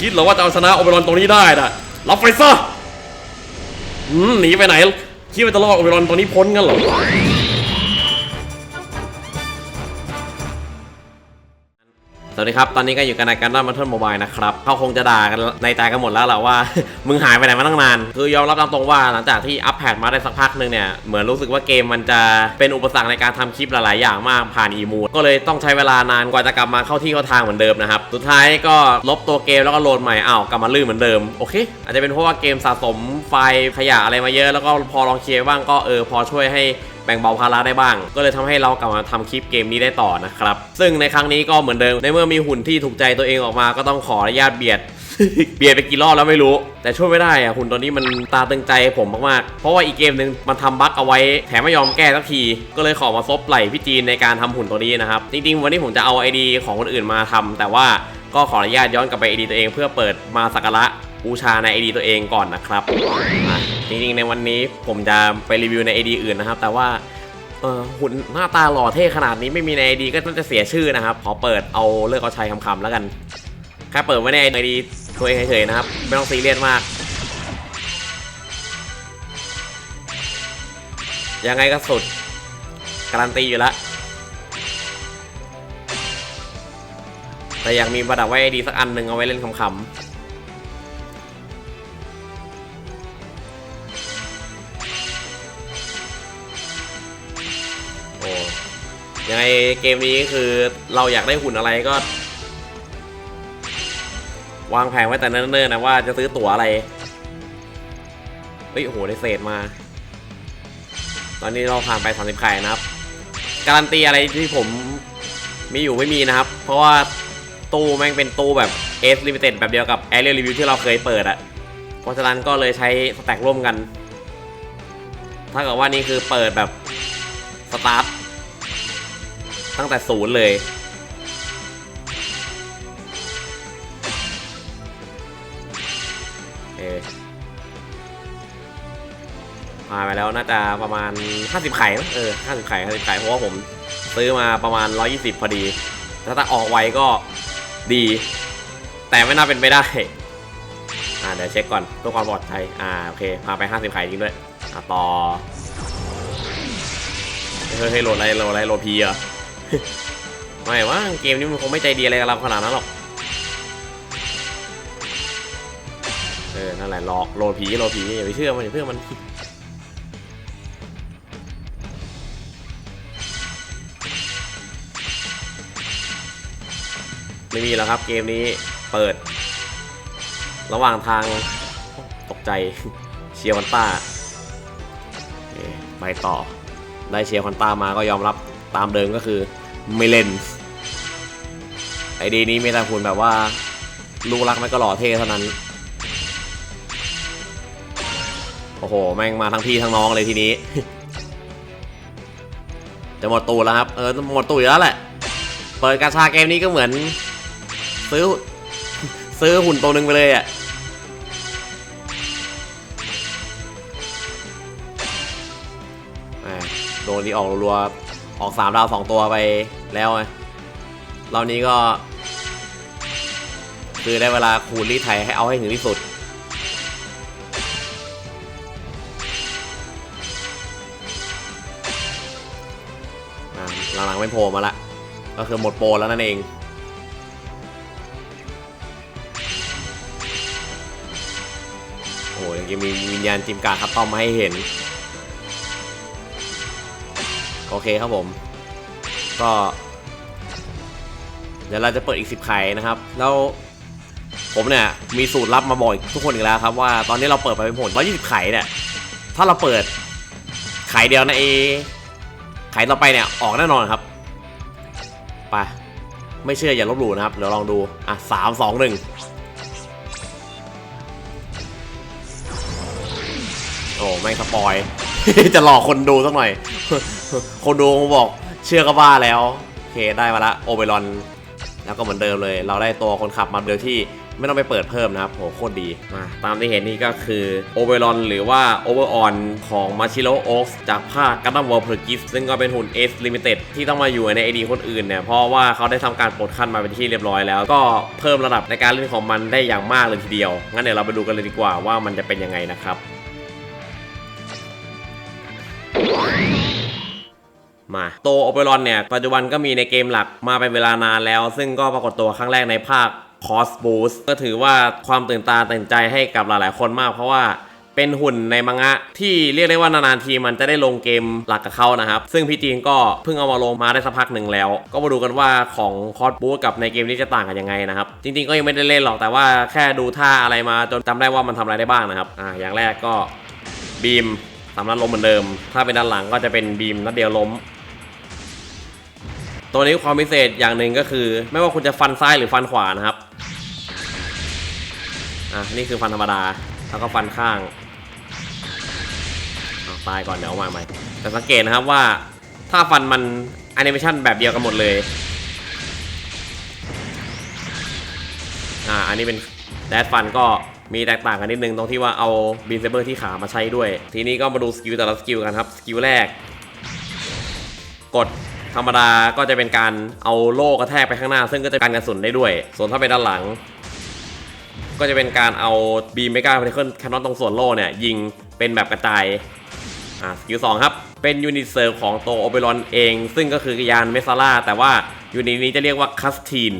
คิดเหรอว่าจะเอาชนะโอเบรอนตรงนี้ได้น่ะรับไฟซะหนีไปไหน คิดว่าจะรอดโอเบรอนตรงนี้พ้นกันเหรอ วัสดีครับ ตอนนี้ก็อยู่กันในการด้านมาเทิร์นโมบายนะครับเขาคงจะด่ากันในใจกันหมดแล้วแหละว่า มึงหายไปไหนมาตั้งนาน คือยอมรับตามตรงว่าหลังจากที่อัปเดตมาได้สักพักหนึ่งเนี่ย เหมือนรู้สึกว่าเกมมันจะเป็นอุปสรรคในการทำคลิปหลาย ๆ อย่างมากผ่านอีมูก็เลยต้องใช้เวลานานกว่าจะกลับมาเข้าที่เข้าทางเหมือนเดิมนะครับ สุดท้ายก็ลบตัวเกมแล้วก็โหลดใหม่อ้าวกลับมาลื่นเหมือนเดิม โอเค อาจจะเป็นเพราะว่าเกมสะสมไฟล์ขยะอะไรมาเยอะ แล้วก็พอลองเคลียร์บ้างก็เออพอช่วยให้ บ่งเบาภาระได้บ้าง ก็เลยทำให้เรากลับมาทำคลิปเกมนี้ได้ต่อนะครับ ซึ่งในครั้งนี้ก็เหมือนเดิมในเมื่อมีหุ่นที่ถูกใจตัวเองออกมาก็ต้องขออนุญาตเบียดเบียดไปกี่รอบแล้วไม่รู้ แต่ช่วยไม่ได้อะหุ่นตัวนี้มันตาตึงใจผมมากๆ เพราะว่าอีกเกมหนึ่งมันทำบั๊กเอาไว้แถมไม่ยอมแก้สักที ก็เลยขอมาซบไหล่พี่จีนในการทำหุ่นตัวนี้นะครับ จริงๆ วันนี้ผมจะเอาไอดีของคนอื่นมาทำแต่ว่าก็ขออนุญาตย้อนกลับไปไอดีตัวเองเพื่อเปิดมาสักการะ บูชาในไอดีตัวเองก่อนนะครับจริงๆในวันนี้ผมจะไปรีวิวในไอดีอื่นนะครับ แต่ว่าหุ่นหน้าตาหล่อเท่ขนาดนี้ไม่มีในไอดีก็น่าจะเสียชื่อนะครับ ขอเปิดเอาเลิกเอาชัยคำๆแล้วกันแค่เปิดไว้ในไอดีตัวเองเฉยๆนะครับ ไม่ต้องซีเรียสมากยังไงก็สุด การันตีอยู่แล้วแต่ยังมีประดับไว้ไอดีสักอันหนึ่งเอาไว้เล่นคำๆ ยังไงเกมนี้คือเราอยากได้หุ่นอะไรก็ วางแผนไว้แต่เนิ่นๆนะว่าจะซื้อตั๋วอะไร เฮ้ยโหได้เศษมา ตอนนี้เราผ่านไป30ไข่นะครับ การันตีอะไรที่ผมมีอยู่ไม่มีนะครับ เพราะว่าตู้แม่งเป็นตู้แบบ S Limited แบบเดียวกับ Aerial Review ที่เราเคยเปิดอะเพราะฉะนั้นก็เลยใช้สแต็กร่วมกัน ถ้าเกิดว่านี่คือเปิดแบบสตาร์ท ตั้งแต่ศูนย์เลยโอผ่านไปแล้วน่าจะประมาณ 50 ไข่มั้งเออ 50 ไข่ 50 ไข่ เพราะว่าผมซื้อมาประมาณ 120 พอดี ถ้าถ้าออกไวก็ดี แต่ไม่น่าเป็นไปได้ อ่า เดี๋ยวเช็คก่อนเพื่อความปลอดภัย อ่า โอเค พาไป 50 ไข่จริงด้วย อ่าต่อ เฮ้ยเฮ้ยโหลดอะไรโหลดอะไรโหลดพีเหรอ ไม่ว่าเกมนี้มันคงไม่ใจดีอะไรกับเราขนาดนั้นหรอก เออ นั่นแหละหลอกโลผีโลผีอย่าไปเชื่อมันอย่าเชื่อมันไม่มีแล้วครับเกมนี้เปิด ระหว่างทางตกใจเชียร์วันต้าไปต่อได้เชียร์คอนต้ามาก็ยอมรับตามเดิมก็คือ ไม่เล่น ไอดีนี้มีแต่คุณแบบว่าลูกรักไม่ก็หล่อเท่เท่านั้น โอ้โห แม่งมาทั้งพี่ทั้งน้องเลยทีนี้ จะหมดตูดแล้วครับ เออ หมดตูดอยู่แล้วแหละ เปิดกาชาเกมนี้ก็เหมือน ซื้อ ซื้อหุ่นตัวหนึ่งไปเลยอะโดนที่ออกรัวๆ ออกสามดาวสองตัวไปแล้วไงรอบนี้ก็ คือได้เวลาคูณรีไทยให้เอาให้ถึงที่สุด หลังๆไม่โผล่มาละ ก็คือหมดโปรแล้วนั่นเองโอ้ยยังมีวิญญาณจิมการคับตตอมมาให้เห็น โอเคครับผม ก็ เดี๋ยวเราจะเปิดอีก10ไข่นะครับ แล้วผมเนี่ยมีสูตรลับมาบอกทุกคนอีกแล้วครับว่าตอนนี้เราเปิดไปเป็นผล120ไข่เนี่ย ถ้าเราเปิดไข่เดียวในไข่ต่อไปเนี่ยออกแน่นอนครับไปไม่เชื่ออย่าลบหลู่นะครับ เดี๋ยวลองดู อะสามสองหนึ่งโอ้แม่สปอย จะหลอกคนดูสักหน่อย คนดูคงบอกเชื่อก็บ้าแล้ว โอเคได้มาละโอเบรอน แล้วก็เหมือนเดิมเลย เราได้ตัวคนขับมาโดยที่ไม่ต้องไปเปิดเพิ่มนะครับโหโคตรดีมาตามที่เห็นนี่ก็คือโอเวอร์ลอนหรือว่าโอเวอร์ออนของมาชิโ o โอ๊กจากภาคกั n ดั m วอลเพอร์กิฟซึ่งก็เป็นหุ่น S Limited ที่ต้องมาอยู่ใน ID คนอื่นเนี่ย เพราะว่าเขาได้ทำการปลดขั้นมาเป็นที่เรียบร้อยแล้ว ก็เพิ่มระดับในการเล่นของมันได้อย่างมากเลยทีเดียว งั้นเดี๋ยวเราไปดูกันเลยดีกว่าว่ามันจะเป็นยังไงนะครับ มาโตโอเปรอนเนี่ย ปัจจุบันก็มีในเกมหลักมาเป็นเวลานานแล้ว ซึ่งก็ปรากฏตัวครั้งแรกในภาค c o s b o o s t ก็ถือว่าความตื่นตาตื่นใจให้กับหลายๆ คนมากเพราะว่าเป็นหุ่นในมังงะ ที่เรียกได้ว่านานๆทีมันจะได้ลงเกมหลักกับเขานะครับ ซึ่งพี่จีนก็เพิ่งเอามาลงมาได้สักพักหนึ่งแล้ว ก็มาดูกันว่าของคอสบูสกับในเกมนี้จะต่างกันยังไงนะครับ จริงๆก็ยังไม่ได้เล่นหรอกแต่ว่าแค่ดูท่าอะไรมาจนจำได้ว่ามันทำอะไรได้บ้างนะครับอ่าอย่างแรกก็บีมสามนัดล้มเหมือนเดิม ถ้าเป็นด้านหลังก็จะเป็นบีมนัดเดียวล้ม ตัวนี้ความพิเศษอย่างหนึ่งก็คือ ไม่ว่าคุณจะฟันซ้ายหรือฟันขวานะครับ อะนี่คือฟันธรรมดา แล้วก็ฟันข้างตายก่อนเดี๋ยวเอามาใหม่แต่สังเกตนะครับว่าถ้าฟันมันแอนิเมชันแบบเดียวกันหมดเลย อ่า อันนี้เป็นแดดฟันก็มีแตกต่างกันนิดนึงตรงที่ว่าเอาบีนเซเบอร์ที่ขามาใช้ด้วย ทีนี้ก็มาดูสกิลแต่ละสกิลกันครับ สกิลแรก กด ธรรมดาก็จะเป็นการเอาโล่กระแทกไปข้างหน้า ซึ่งก็จะกันกระสุนได้ด้วย ส่วนถ้าเป็นด้านหลัง ก็จะเป็นการเอาบีมเมกาพาร์ติเคิลแคนนอนตรงส่วนโล่เนี่ยยิงเป็นแบบกระจายอ่าสกิลสองครับ เป็นยูนิตเซิร์ฟของโตโอเปรอนเอง ซึ่งก็คือยานเมซาร่าแต่ว่ายูนิตนี้จะเรียกว่าคัสทีน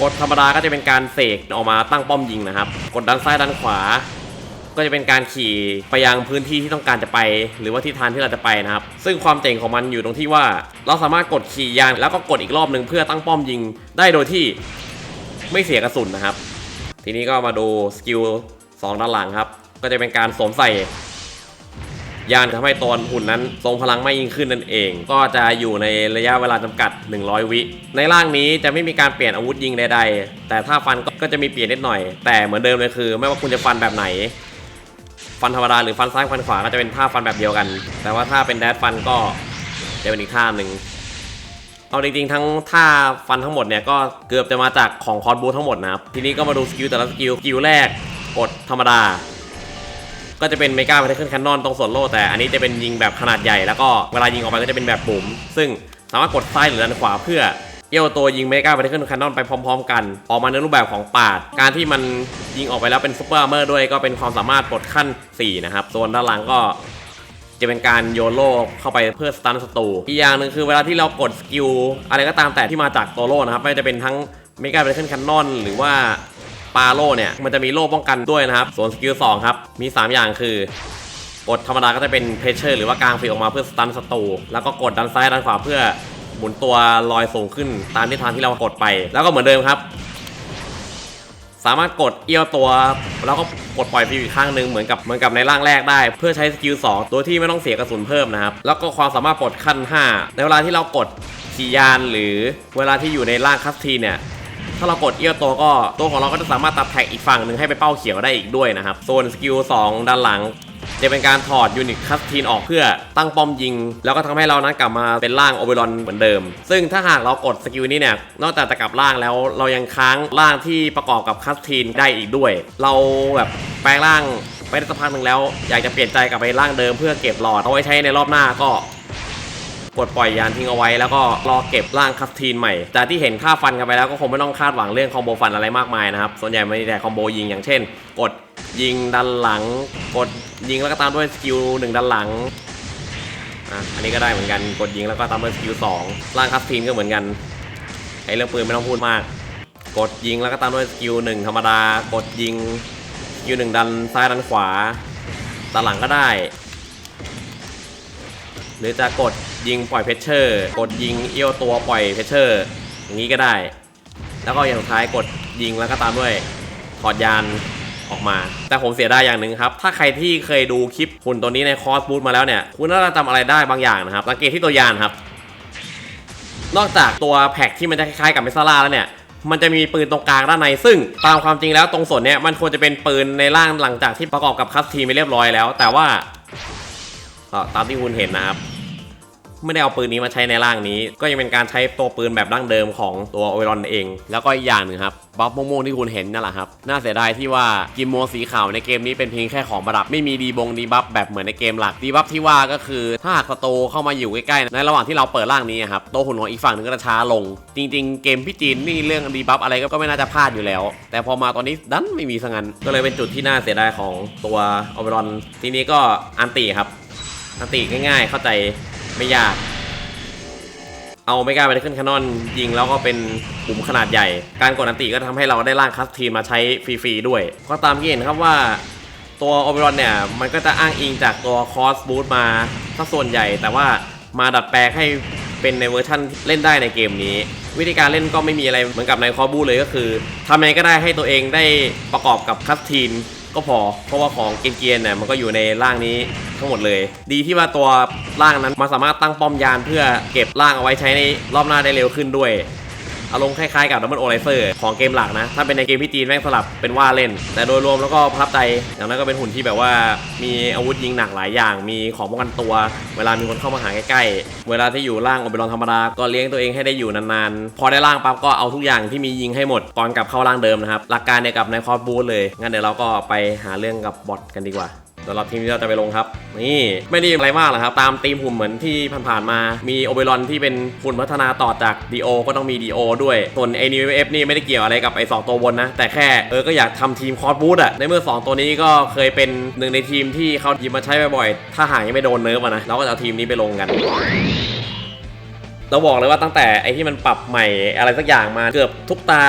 กดธรรมดาก็จะเป็นการเสกออกมาตั้งป้อมยิงนะครับ กดด้านซ้ายด้านขวา ก็จะเป็นการขี่ไปยังพื้นที่ที่ต้องการจะไป หรือว่าทิศทางที่เราจะไปนะครับ ซึ่งความเจ๋งของมันอยู่ตรงที่ว่า เราสามารถกดขี่ยานแล้วก็กดอีกรอบหนึ่งเพื่อตั้งป้อมยิงได้โดยที่ไม่เสียกระสุนนะครับ ทีนี้ก็มาดูสกิล2ด้านหลังครับ ก็จะเป็นการสวมใส่ยานทำให้ตัวหุ่นนั้นทรงพลังไม่ยิ่งขึ้นนั่นเอง ก็จะอยู่ในระยะเวลาจำกัด 100 วิ ในร่างนี้จะไม่มีการเปลี่ยนอาวุธยิงใดๆ แต่ถ้าฟันก็จะมีเปลี่ยนนิดหน่อย แต่เหมือนเดิมเลยคือ ไม่ว่าคุณจะฟันแบบไหน ฟันธรรมดาหรือฟันซ้ายฟันขวาก็จะเป็นท่าฟันแบบเดียวกัน แต่ว่าถ้าเป็นแดดฟันก็จะเป็นอีกท่าหนึ่งเอาจริงๆทั้งท่าฟันทั้งหมดเนี่ยก็เกือบจะมาจากของคอร์สบูทั้งหมดนะครับทีนี้ก็มาดูสกิลแต่ละสกิลสกิลแรกกดธรรมดา ก็จะเป็นเมกาพาร์ติเคิลแคนนอนตรงส่วนโล่แต่อันนี้จะเป็นยิงแบบขนาดใหญ่แล้วก็เวลายิงออกไปก็จะเป็นแบบปุ่มซึ่งสามารถกดซ้ายหรือด้านขวาเพื่อ เอี้ยวตัวยิงเมกาพาร์ติเคิลแคนนอนไปพร้อม ๆ กัน ออกมาในรูปแบบของปาด การที่มันยิงออกไปแล้วเป็นซุปเปอร์อาร์เมอร์ด้วยก็เป็นความสามารถปลดขั้น 4 นะครับส่วนด้านหลังก็จะเป็นการโยนโล่เข้าไปเพื่อสตันศัตรูอีกอย่างหนึ่งคือเวลาที่เรากดสกิลอะไรก็ตามแต่ที่มาจากตัวโล่นะครับไม่ว่าจะเป็นทั้งเมกาเบรเคิลแคนนอนหรือว่าปาโล่เนี่ยมันจะมีโล่ป้องกันด้วยนะครับส่วนสกิล2ครับมี 3 อย่างคือกดธรรมดาก็จะเป็นเพชเชอร์หรือว่ากลางฟีออกมาเพื่อสตันศัตรูแล้วก็กดด้านซ้ายด้านขวาเพื่อ หมุนตัวลอยสูงขึ้นตามทิศทางที่เรากดไป แล้วก็เหมือนเดิมครับ สามารถกดเอี้ยวตัว แล้วก็กดปล่อยฟิวอีกข้างหนึ่งเหมือนกับเหมือนกับในร่างแรกได้ เพื่อใช้สกิล2ตัวที่ไม่ต้องเสียกระสุนเพิ่มนะครับ แล้วก็ความสามารถปลดขั้น 5 ในเวลาที่เรากดขี่ยานหรือเวลาที่อยู่ในร่างคัสทีเนี่ยถ้าเรากดเอี้ยวตัวก็ตัวของเราก็จะสามารถตัดแท็กอีกฝั่งหนึ่งให้ไปเป้าเขียวได้อีกด้วยนะครับ ส่วนสกิล2ด้านหลัง จะเป็นการถอดยูนิตคัสทีนออกเพื่อตั้งป้อมยิง แล้วก็ทำให้เรานั้นกลับมาเป็นร่างโอเบรอนเหมือนเดิม ซึ่งถ้าหากเรากดสกิลนี้เนี่ย นอกจากจะกลับร่างแล้วเรายังค้างร่างที่ประกอบกับคัสทีนได้อีกด้วย เราแบบแปลงร่างไปได้สักพักหนึ่งแล้ว อยากจะเปลี่ยนใจกลับไปร่างเดิมเพื่อเก็บหลอดเอาไว้ใช้ในรอบหน้าก็ กดปล่อยยานทิ้งเอาไว้แล้วก็รอเก็บร่างคัสทีนใหม่จากที่เห็นค่าฟันกันไปแล้วก็คงไม่ต้องคาดหวังเรื่องคอมโบฟันอะไรมากมายนะครับส่วนใหญ่มันมีแต่คอมโบยิงอย่างเช่น กดยิงดันหลัง กดยิงแล้วก็ตามด้วยสกิลหนึ่งดันหลังอะอันนี้ก็ได้เหมือนกันกดยิงแล้วก็ตามด้วยสกิลสองร่างคัสทีนก็เหมือนกันไอ้เรื่องปืนไม่ต้องพูดมาก กดยิงแล้วก็ตามด้วยสกิลหนึ่งธรรมดากดยิงสกิลหนึ่งดันซ้ายดันขวาด้านหลังก็ได้ หรือจะกดยิงปล่อยเพชเชอร์ กดยิงเอี้ยวตัวปล่อยเพชเชอร์ อย่างนี้ก็ได้ แล้วก็อย่างสุดท้ายกดยิงแล้วก็ตามด้วยถอดยานออกมา แต่ผมเสียดายอย่างหนึ่งครับ ถ้าใครที่เคยดูคลิปหุ่นตัวนี้ในคอร์สบูทมาแล้วเนี่ย คุณน่าจะจำอะไรได้บางอย่างนะครับ สังเกตที่ตัวยานครับ นอกจากตัวแพ็กที่มันจะคล้ายๆกับเมซาร่าแล้วเนี่ยมันจะมีปืนตรงกลางด้านในซึ่งตามความจริงแล้วตรงส่วนเนี้ยมันควรจะเป็นปืนในร่างหลังจากที่ประกอบกับคัสทีนไปเรียบร้อยแล้ว แต่ว่า ก็ตามที่คุณเห็นนะครับไม่ได้เอาปืนนี้มาใช้ในร่างนี้ ก็ยังเป็นการใช้ตัวปืนแบบดั้งเดิมของตัวโอเวรอนเอง แล้วก็อีกอย่างหนึ่งครับบัฟม่วงที่คุณเห็นนั่นแหละครับ น่าเสียดายที่ว่ากิมโมสีขาวในเกมนี้เป็นเพียงแค่ของประดับไม่มีดีบงดีบัฟแบบเหมือนในเกมหลักดีบัฟที่ว่าก็คือถ้าหากศัตรูเข้ามาอยู่ใกล้ๆในระหว่างที่เราเปิดร่างนี้ครับตัวหุ่นของอีกฝั่งหนึงก็จะช้าลง จริง ๆ เกมพี่จีนนี่เรื่องดีบัฟอะไรก็ไม่น่าจะพลาดอยู่แล้ว แต่พอมาตอนนี้ดันไม่มีซะงั้นก็เลยเป็นจุดที่น่าเสียดายของตัวโอเวรอนทีนี้ก็อันติครับ อันติง่ายๆ เข้าใจไม่ยาก เอาไม่กล้าไปขึ้นแคนนอนยิงแล้วก็เป็นปุ่มขนาดใหญ่ การกดอันติก็ทำให้เราได้ร่างคัสทีมมาใช้ฟรีๆด้วย ก็ตามที่เห็นครับว่าตัวโอเบรอนเนี่ย มันก็จะอ้างอิงจากตัวคอสบู t มาถ้าส่วนใหญ่ แต่ว่ามาดัดแปลงให้เป็นในเวอร์ชันเล่นได้ในเกมนี้ วิธีการเล่นก็ไม่มีอะไรเหมือนกับในคอบูเลยก็คือทำยังไงก็ได้ให้ตัวเองได้ประกอบกับคัสทีม ก็พอ เพราะว่าของเกียนๆเนี่ยมันก็อยู่ในร่างนี้ทั้งหมดเลย ดีที่ว่าตัวร่างนั้นมันสามารถตั้งป้อมยานเพื่อเก็บร่างเอาไว้ใช้ในรอบหน้าได้เร็วขึ้นด้วย อารมณ์คล้ายๆกับดับเบิลโอไลเซอร์ของเกมหลักนะ ถ้าเป็นในเกมพี่จีนแม่งสลับเป็นว่าเล่น แต่โดยรวมแล้วก็ประทับใจอย่างนั้นก็เป็นหุ่นที่แบบว่ามีอาวุธยิงหนักหลายอย่าง มีของป้องกันตัว เวลามีคนเข้ามาหาใกล้ๆ เวลาที่อยู่ล่างอเบรอนธรรมดาก็เลี้ยงตัวเองให้ได้อยู่นานๆ พอได้ล่างปั๊บก็เอาทุกอย่างที่มียิงให้หมดก่อนกลับเข้าล่างเดิมนะครับหลักการเนี่ยกับในคอร์สบูธเลยงั้นเดี๋ยวเราก็ไปหาเรื่องกับบอทกันดีกว่า สำหรับทีมที่เราจะไปลงครับ นี่ไม่ได้อะไรมากหรอกครับ ตามทีมหุ่มเหมือนที่ผ่านๆมา มีโอเบรอนที่เป็นหุ่นพัฒนาต่อจากดีโอก็ต้องมีดีโอด้วย ส่วนไอ้นิวเอฟนี่ไม่ได้เกี่ยวอะไรกับไอ้สองตัวบนนะ แต่แค่เออก็อยากทำทีมคอร์สบูธอะในเมื่อ 2 ตัวนี้ก็เคยเป็นหนึ่งในทีมที่เขาหยิบมาใช้บ่อยๆถ้าหายังไม่โดนเนิร์ฟอะนะเราก็จะเอาทีมนี้ไปลงกัน เราบอกเลยว่าตั้งแต่ไอที่มันปรับใหม่อะไรสักอย่างมาเกือบทุกตา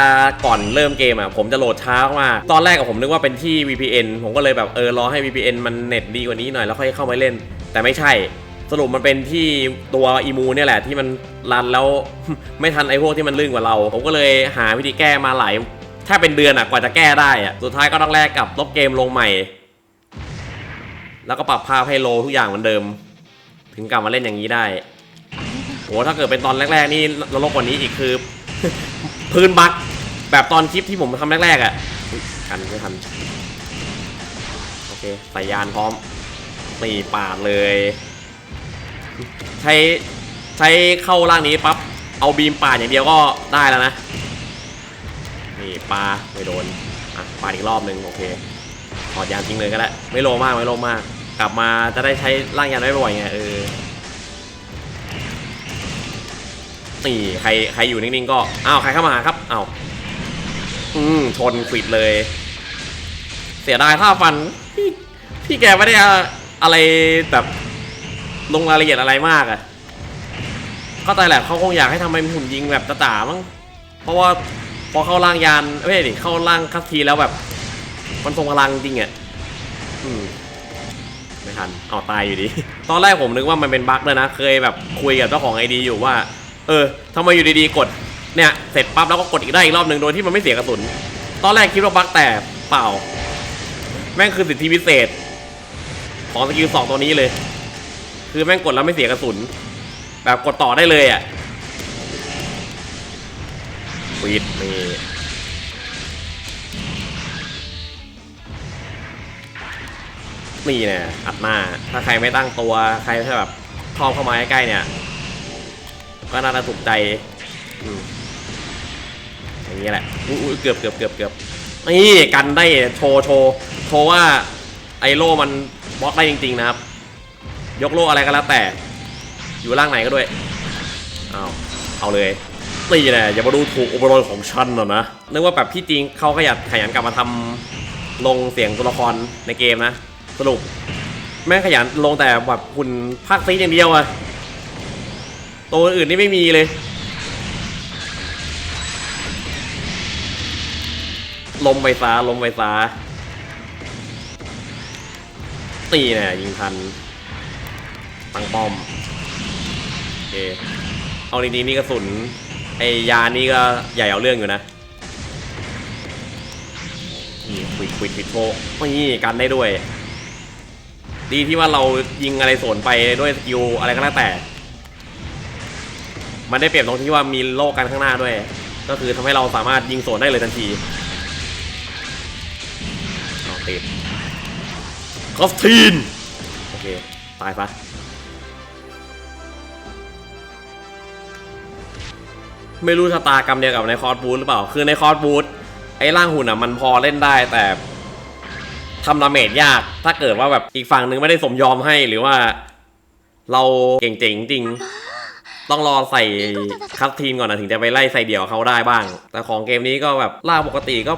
ก่อนเริ่มเกมอะผมจะโหลดช้ามากตอนแรกกับผมนึกว่าเป็นที่ VPN ผมก็เลยแบบเออรอให้ VPN มันเน็ตดีกว่านี้หน่อยแล้วค่อยเข้ามาเล่น แต่ไม่ใช่ สรุปมันเป็นที่ตัวอีมูเนี่ยแหละที่มันรันแล้วไม่ทันไอพวกที่มันลื่นกว่าเรา ผมก็เลยหาวิธีแก้มาหลายถ้าเป็นเดือนอะกว่าจะแก้ได้อะสุดท้ายก็ต้องแลกกับลบเกมลงใหม่ แล้วก็ปรับภาพให้โลทุกอย่างเหมือนเดิม ถึงกลับมาเล่นอย่างนี้ได้ โอ้ถ้าเกิดเป็นตอนแรกๆนี่นรกกว่านี้อีกคือ พื้นบักแบบตอนคลิปที่ผมทำแรกๆอะกันไม่ทันโอเคใส่ยานพร้อมตีปาดเลย ใช้ใช้เข้าร่างนี้ปั๊บเอาบีมปาดอย่างเดียวก็ได้แล้วนะนี่ปาไม่โดนอะปาอีกรอบหนึ่งโอเคถอดยานทิ้งเลยก็ได้ไม่โลมากไม่โลมาก กลับมาจะได้ใช้ร่างยานได้บ่อยไงเออ นี่ใครใครอยู่นิ่งๆก็อ้าวใครเข้ามาหาครับอ้าวอืมชนควิดเลย เสียดายท่าฟันพี่พี่แกไม่ได้อะอะไรแบบลงรายละเอียดอะไรมากอะเข้าใจแหละเขาคงอยากให้ทำเป็นหุ่นยิงแบบจ๋าๆมั้งเพราะว่าพอเข้าร่างยานไม่ใช่ดิเข้าร่างคัสทีแล้วแบบ มันทรงพลังจริงอะอืมไม่ทันเอาตายอยู่ดี ตอนแรกผมนึกว่ามันเป็นบั๊กเลยนะ เคยแบบคุยกับเจ้าของไอดีอยู่ว่า เออทำไมอยู่ดีๆกดเนี่ยเสร็จปั๊บแล้วก็กดอีกได้อีกรอบหนึ่งโดยที่มันไม่เสียกระสุน ตอนแรกคิดว่าบั๊กแต่เปล่า แม่งคือสิทธิพิเศษ ของสกิลสองตัวนี้เลย คือแม่งกดแล้วไม่เสียกระสุน แบบกดต่อได้เลยอะวีดนี่นี่เนี่ยอัดหน้าถ้าใครไม่ตั้งตัวใครแค่แบบคลอมเข้ามาใกล้ๆเนี่ย ก็น่าจะถูกใจอย่างนี้แหละอุ๊ยเกือบเกือบเกือบเกือบนี่กันได้โชว์โชว์โชว์ว่าไอโล่มันบล็อกได้จริง ๆ นะครับ ยกโล่อะไรก็แล้วแต่ อยู่ล่างไหนก็ด้วยเอาเอาเลยตีแหละอย่ามาดูถูกอุปโลยของฉันหรอนะนึกว่าแบบพี่จริงเขาขยันขยันกลับมาทำลงเสียงตัวละครในเกมนะ สรุป แม่ขยันลงแต่แบบคุณภาคซีอย่างเดียวอะ ตัวอื่นนี่ไม่มีเลย ลมไฟฟ้าลมไฟฟ้าตีเนี่ยยิงทันตั้งป้อมโอเคเอาดีๆนี่กระสุนไอยานี่ก็ใหญ่เอาเรื่องอยู่นะนี่ควิดควิดควิดโชว์นี่กันได้ด้วย ดีที่ว่าเรายิงอะไรสวนไปด้วยสกิลอะไรก็แล้วแต่ มันได้เปรียบตรงที่ว่ามีโลกกันข้างหน้าด้วย ก็คือทำให้เราสามารถยิงสวนได้เลยทันทีเอาติดคอสทีนโอเค ตายปะไม่รู้ชะตากรรมเดียวกับในคอร์สบูธหรือเปล่า คือในคอร์สบูธไอ้ร่างหุ่นอะมันพอเล่นได้แต่ทำดาเมจยาก ถ้าเกิดว่าแบบอีกฝั่งหนึ่งไม่ได้สมยอมให้หรือว่า เราเก่งๆจริง ต้องรอใส่คัสทีนก่อนนะถึงจะไปไล่ใส่เดี่ยวเขาได้บ้าง แต่ของเกมนี้ก็แบบล่างปกติก็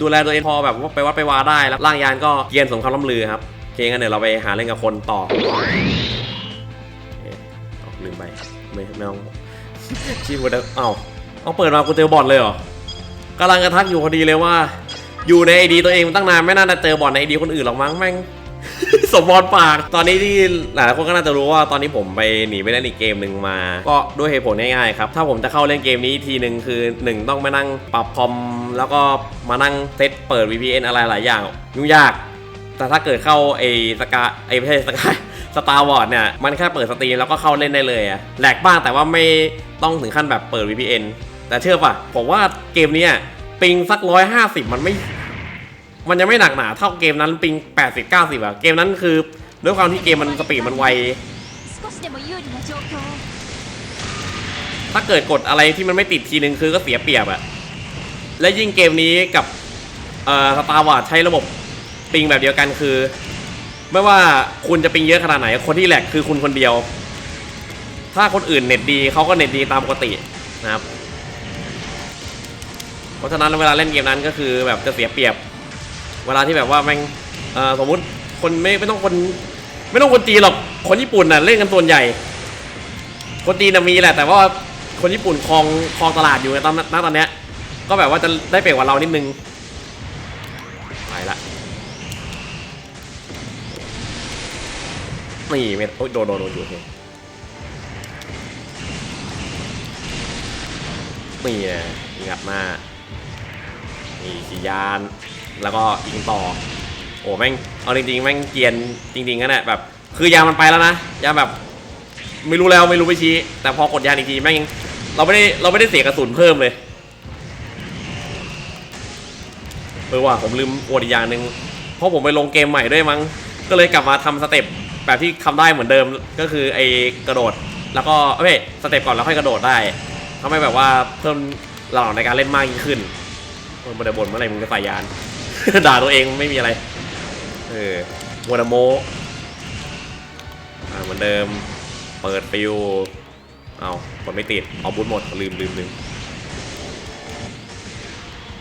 ดูแลตัวเองพอแบบว่าไปวัดไปวาได้แล้วล่างยานก็เกียนสมคำล่ำลือครับโอเคงั้นเดี๋ยวเราไปหาเล่นกับคนต่อเอ๊ะเอาลืมไปไม่ไม่ต้องชีพกูจะเอ้าเอาเปิดมากูเจอบอทเลยเหรอกำลังกระทักอยู่พอดีเลยว่า อยู่ในไอดีตัวเองตั้งนานไม่น่าจะเจอบอทในไอดีคนอื่นหรอกมั้งแม่ง สมบอลปาก ตอนนี้ที่หลายคนก็น่าจะรู้ว่าตอนนี้ผมไปหนีไปเล่นอีกเกมหนึ่งมา ก็ด้วยเหตุผลง่ายๆครับ ถ้าผมจะเข้าเล่นเกมนี้ทีหนึ่งคือ 1 ต้องมานั่งปรับคอม แล้วก็มานั่งเซตเปิด VPN อะไรหลายอย่างยุ่งยาก แต่ถ้าเกิดเข้าไอ้สกาไอ้ไม่ใช่สกาสตาร์วอร์ดเนี่ยมันแค่เปิดสตรีมแล้วก็เข้าเล่นได้เลยอะแหลกบ้างแต่ว่าไม่ต้องถึงขั้นแบบเปิด VPN แต่เชื่อป่ะผมว่าเกมเนี้ยปิงสักร้อยห้าสิบมันไม่ มันยังไม่หนักหนาเท่าเกมนั้นปิง 80 90อะเกมนั้นคือด้วยความที่เกมมันสปีดมันไว ถ้าเกิดกดอะไรที่มันไม่ติดทีนึงคือก็เสียเปรียบอะและยิ่งเกมนี้กับสตาร์วาร์ใช้ระบบปิงแบบเดียวกันคือ ไม่ว่าคุณจะปิงเยอะขนาดไหน คนที่แหลกคือคุณคนเดียว ถ้าคนอื่นเน็ตดีเขาก็เน็ตดีตามปกตินะครับ เพราะฉะนั้นเวลาเล่นเกมนั้นก็คือแบบจะเสียเปรียบ เวลาที่แบบว่าแม่งสมมุติคนไม่ไม่ต้องคน ไม่ต้องคนจีนหรอกคนญี่ปุ่นน่ะเล่นกันส่วนใหญ่ คนจีนน่ะมีแหละ แต่ว่าคนญี่ปุ่นครองครองตลาดอยู่ในตอนณตอนเนี้ย ก็แบบว่าจะได้เปรียบกว่าเรานิดนึงไปละนี่เม็ดโอ๊ยโดนโดนโดนอยู่โอเคนี่ไงงัดหน้านี่ขี่ยาน แล้วก็ยิงต่อ โอ้แม่งเอาจริงๆแม่งเกียนจริงๆกันแหละแบบ คือยามันไปแล้วนะยาแบบไม่รู้แล้วไม่รู้ไปชี้ แต่พอกดยาอีกทีแม่งเราไม่ได้เราไม่ได้เสียกระสุนเพิ่มเลยเออว่ะผมลืมอวดอีกอย่างหนึ่งเพราะผมไปลงเกมใหม่ด้วยมั้งก็เลยกลับมาทำสเต็ปแบบที่ทำได้เหมือนเดิมก็คือไอ้กระโดด แล้วก็เอ้ยสเต็ปก่อนแล้วค่อยกระโดดได้ทำให้แบบว่าเพิ่มหลังในการเล่นมากยิ่งขึ้นเออมันจะบ่นเมื่อไหร่มึงจะใส่ยาน ด่าตัวเองไม่มีอะไร เออวันาโมอ่าเหมือนเดิม เปิดฟิวเอากดไม่ติด เอาบูทหมด ลืมลืมลืม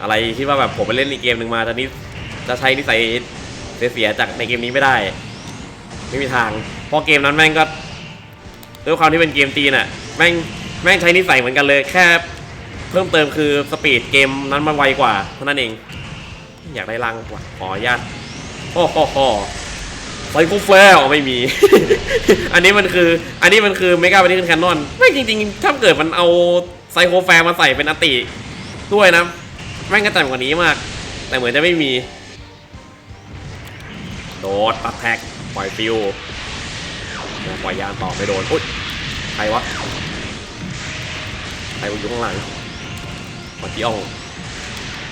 อะไรคิดว่าแบบผมไปเล่นอีกเกมหนึ่งมาตอนนี้จะใช้นิสัยเสียจากในเกมนี้ไม่ได้ ไม่มีทาง เพราะเกมนั้นแม่งก็ด้วยความที่เป็นเกมจีนอะแม่งแม่งใช้นิสัยเหมือนกันเลย แค่เพิ่มเติมคือสปีดเกมนั้นมันไวกว่าเท่านั้นเอง อยากได้รังกว่าขออนุญาตโอ้โหโหไซโคแฟร์ไม่มี อันนี้มันคือ อันนี้มันคือเมกาไปที่ขึ้นแคนนอน ไม่จริงๆ ถ้าเกิดมันเอาไซโคแฟร์มาใส่เป็นอติ ด้วยนะ แม่งก็แต่งกว่านี้มาก แต่เหมือนจะไม่มี โดดตัดแท็กปล่อยฟิวปล่อยยานต่อไม่โดนอุ๊ยใครวะ ใครอยู่ข้างหลังมาเกี่ยว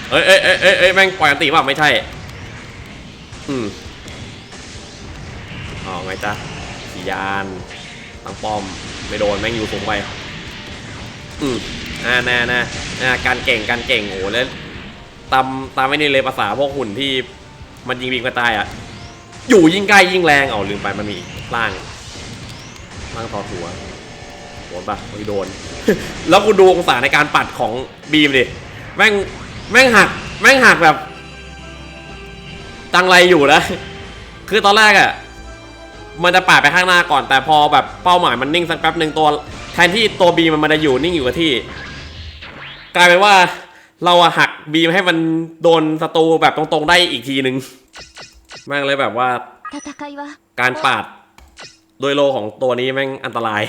เอ้ยเอ้ยเอ้ยเอ้ยเอ้ยแม่งปล่อยอันติป่ะไม่ใช่ อืมอ๋อไงจ๊ะขี่ยานตั้งป้อม ไม่โดนแม่งอยู่สูงไป อืมอ่าน่าน่าน่าการเก่งการเก่งโอ้แล้วตามตามไม่นี่เลยภาษาพวกหุ่นที่มันยิงบิงกระตายอะ อยู่ยิ่งใกล้ยิ่งแรงเอาลืมไปมันมีร่างร่างต่อหัวโดนปะไม่โดน แล้วกูดูองศาในการปัดของบีมดิ แม่ง แม่งหัก แม่งหักแบบ ตังไรอยู่นะ คือตอนแรกอะ่ะ มันจะป่าดไปข้างหน้าก่อน แต่พอแบบเป้าหมายมันนิ่งสักแป๊บหนึ่งตัว แทนที่ตัวบีมันมันจะอยู่นิ่งอยู่กับที่ กลายเป็นว่า เราหักบีมให้มันโดนศัตรูแบบตรงๆได้อีกทีหนึ่งแม่งเลยแบบว่า การปาด โดยโลของตัวนี้แม่งอันตราย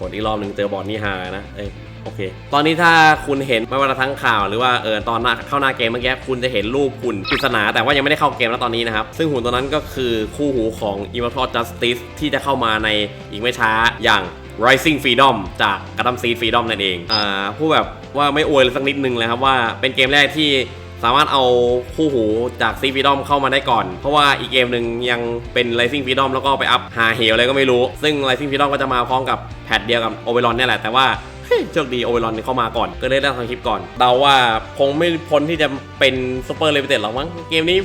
กดอีกรอบหนึ่งเจอบอลนี่ฮานะเอ้ยโอเค ตอนนี้ถ้าคุณเห็นไม่ว่าจะทั้งข่าวหรือว่าเออตอนหน้าเข้าหน้าเกมเมื่อกี้คุณจะเห็นรูปหุ่นปริศนาแต่ว่ายังไม่ได้เข้าเกมแล้วตอนนี้นะครับ ซึ่งหุ่นตัวนั้นก็คือคู่หูของ Immortal Justice ที่จะเข้ามาในอีกไม่ช้าอย่าง Rising Freedom จาก Gotham Seed Freedom นั่นเอง อ่า ผู้แบบว่าไม่อวยเลยสักนิดนึงเลยครับว่าเป็นเกมแรกที่ สามารถเอาคู่หูจากซีฟีดอมเข้ามาได้ก่อน เพราะว่าอีกเกมหนึ่งยังเป็นไรซิ่งฟีดอมแล้วก็ไปอัพหาเหวอะไรก็ไม่รู้ ซึ่งไรซิ่งฟีดอมก็จะมาพร้อมกับแพทเดียวกับโอเวอรอนนี่แหละแต่ว่าโชคดีโอเวอรอนเข้ามาก่อน ก็ได้ได้ทำคลิปก่อนเดาว่าคงไม่พ้นที่จะเป็นซูเปอร์เลเวเต็ดหรอกมั้งเกมนี้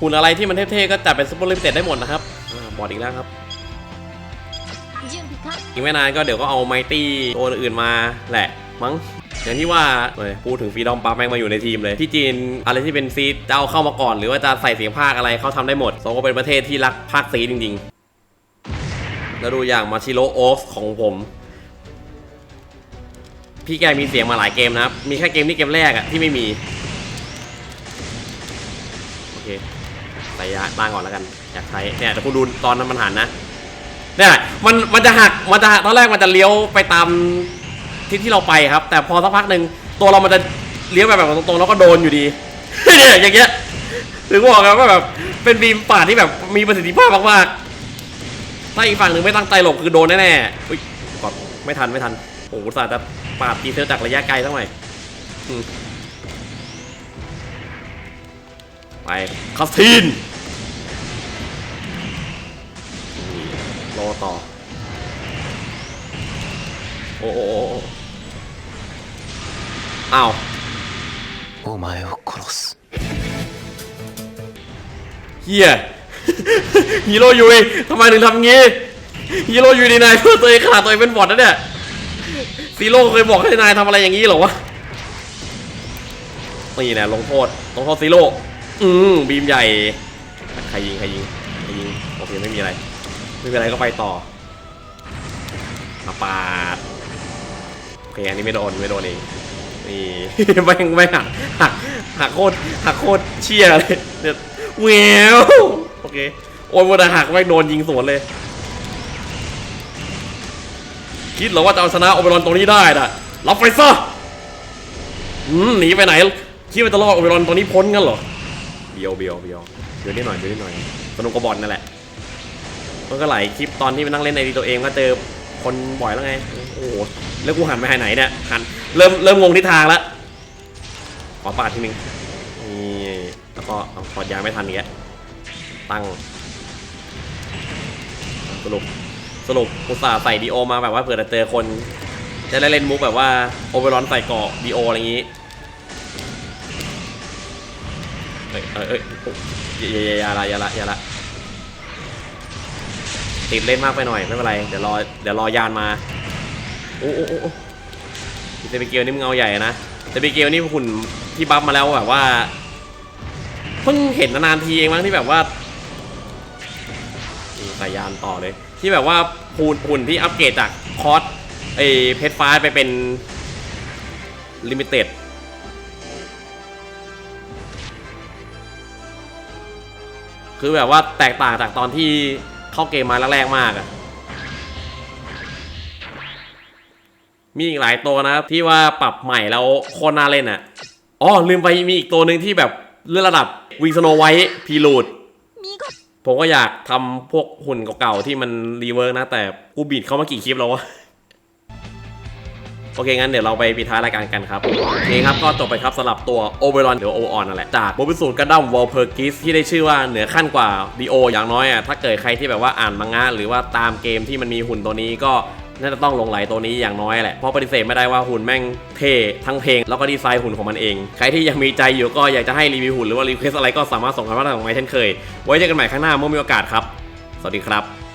หุ่นอะไรที่มันเท่ๆก็จัดเป็นซูเปอร์เลเวเต็ดได้หมดนะครับบอดอีกแล้วครับอีกไม่นานก็เดี๋ยวก็เอาไมตี้ตัวอื่นมาแหละ มั้งอย่างที่ว่าพูดถึงฟรีดอมปั๊บแม่งมาอยู่ในทีมเลย ที่จีนอะไรที่เป็นซีจะเอาเข้ามาก่อน หรือว่าจะใส่เสียงภาคอะไรเขาทำได้หมดโซก็เป็นประเทศที่รักภาคซีจริงๆ แล้วดูอย่างมาชิโรโอฟของผม พี่แกมีเสียงมาหลายเกมนะครับ มีแค่เกมนี้เกมแรกอะที่ไม่มี โอเคใส่ยาตั้งก่อนแล้วกัน อยากใช้เนี่ยเดี๋ยวคุณดูตอนนั้นมันหันนะเนี่ยมันมันจะหักมันจะตอนแรกมันจะเลี้ยวไปตาม ทิศที่เราไปครับ แต่พอสักพักหนึ่งตัวเรามันจะเลี้ยวไปแบบตรงๆแล้วก็โดนอยู่ดีเนี่ยอย่างเงี้ยถึงบอกกันว่าแบบเป็นบีมป่าที่แบบมีประสิทธิภาพมากๆถ้าอีกฝั่งหนึ่งไม่ตั้งใจหลบคือโดนแน่ๆอุ้ยกดไม่ทันไม่ทันโอ้โหอุตสาห์จะปาดตีเซลจากระยะไกลสักหน่อยอืมไปคาสตินรอต่อ โอ้โเอาโอ้ไม่โอ้ครสเฮียฮีโร่ยูยทำไมถึงทำงี้ฮีโร่ยูดีนายเพื่อตัวเองขนาดตัวเองเป็นบอดนะเนี่ยซีโร่เคยบอกให้นายทำอะไรอย่างนี้เหรอวะนี่แหละลงโทษลงโทษซีโร่อืมบีมใหญ่ใครยิงใครยิงใครยิงโอเคไม่มีอะไร ไม่มีอะไรก็ไปต่อมาปาดโอเคอันนี้ไม่โดนไม่โดนเอง นี่ไม่งไม่หักหักหักโคตรหักโคตรเชี่ยเลยเนี่ยแหววโอเคโอ้ยวันหักไม่งโดนยิงสวนเลย คิดเหรอว่าจะเอาชนะโอเปรอนตรงนี้ได้น่ะรับไฟซะอืมหนีไปไหน คิดว่าจะรอดโอเปรอนตรงนี้พ้นกันเหรอเบียวเบียวเบียวเดี๋ยวนิดหน่อยเดี๋ยวนิดหน่อยสนุกกับบอลนั่นแหละมันก็หลายคลิปตอนที่ไปนั่งเล่นในดีตัวเองก็เจอคนบ่อยแล้วไง โอ้โห แล้วกูหันไปทาไหนเนี่ย หัน เริ่มเริ่มงงทิศทางแล้วขอปาดทีนึงนี่แล้วก็เอาถอดยางไม่ทันอีกแล้วตั้งสรุปสรุปอุตส่าห์ใส่ดีโอมาแบบว่าเผื่อจะเจอคน จะได้เล่นมุกแบบว่าโอเวอร์รอนใส่เกาะดีโออะไรอย่างงี้เอ้ยเอ้ยเอ้ยอย่าอย่าอย่าละอย่าละอย่าละติดเล่นมากไปหน่อยไม่เป็นไร เดี๋ยวรอเดี๋ยวรอยานมาโอ้โอ้โอ้ เซบิเกลนี่มึงเอาใหญ่นะเซบิเกลนี่หุ่นที่บัฟมาแล้วแบบว่าเพิ่งเห็นนานทีเองมั้งที่แบบว่าใส่ยานต่อเลย ที่แบบว่าหุ่นหุ่นที่อัปเกรดจากคอสไอเพชรฟ้าไปเป็นลิมิเต็ดคือแบบว่าแตกต่างจากตอนที่เข้าเกมมาแรกๆมากอะ มีอีกหลายตัวนะครับที่ว่าปรับใหม่แล้วโคตรน่าเล่นอะอ๋อลืมไปมีอีกตัวหนึ่งที่แบบเลื่อนระดับวิงสโนไวท์พีรูด見事ผมก็อยากทำพวกหุ่นเก่าๆที่มันรีเวิร์กนะ แต่กูบีดเขามากี่คลิปแล้ววะโอเคงั้นเดี๋ยวเราไปปิดท้ายรายการกันครับโอเคครับก็จบไปครับสำหรับตัวโอเวอร์ n หรือโอออนนั่นแหละจากโมบิสูนกระดั้มวอลเพอร์กิสที่ได้ชื่อว่าเหนือขั้นกว่าดีโออย่างน้อยอะถ้าเกิดใครที่แบบว่าอ่านมังงะหรือว่าตามเกมที่มันมีหุ่นตัวนี้ก็ น่าจะต้องลงไหลตัวนี้อย่างน้อยแหละเพราะปฏิเสธไม่ได้ว่าหุ่นแม่งเท่ทั้งเพลง แล้วก็ดีไซน์หุ่นของมันเอง ใครที่ยังมีใจอยู่ก็อยากจะให้รีวิวหุ่นหรือว่ารีเควสอะไรก็สามารถส่งกันมาได้ของไมเช่นเคย ไว้เจอกันใหม่ข้างหน้าเมื่อมีโอกาสครับ สวัสดีครับ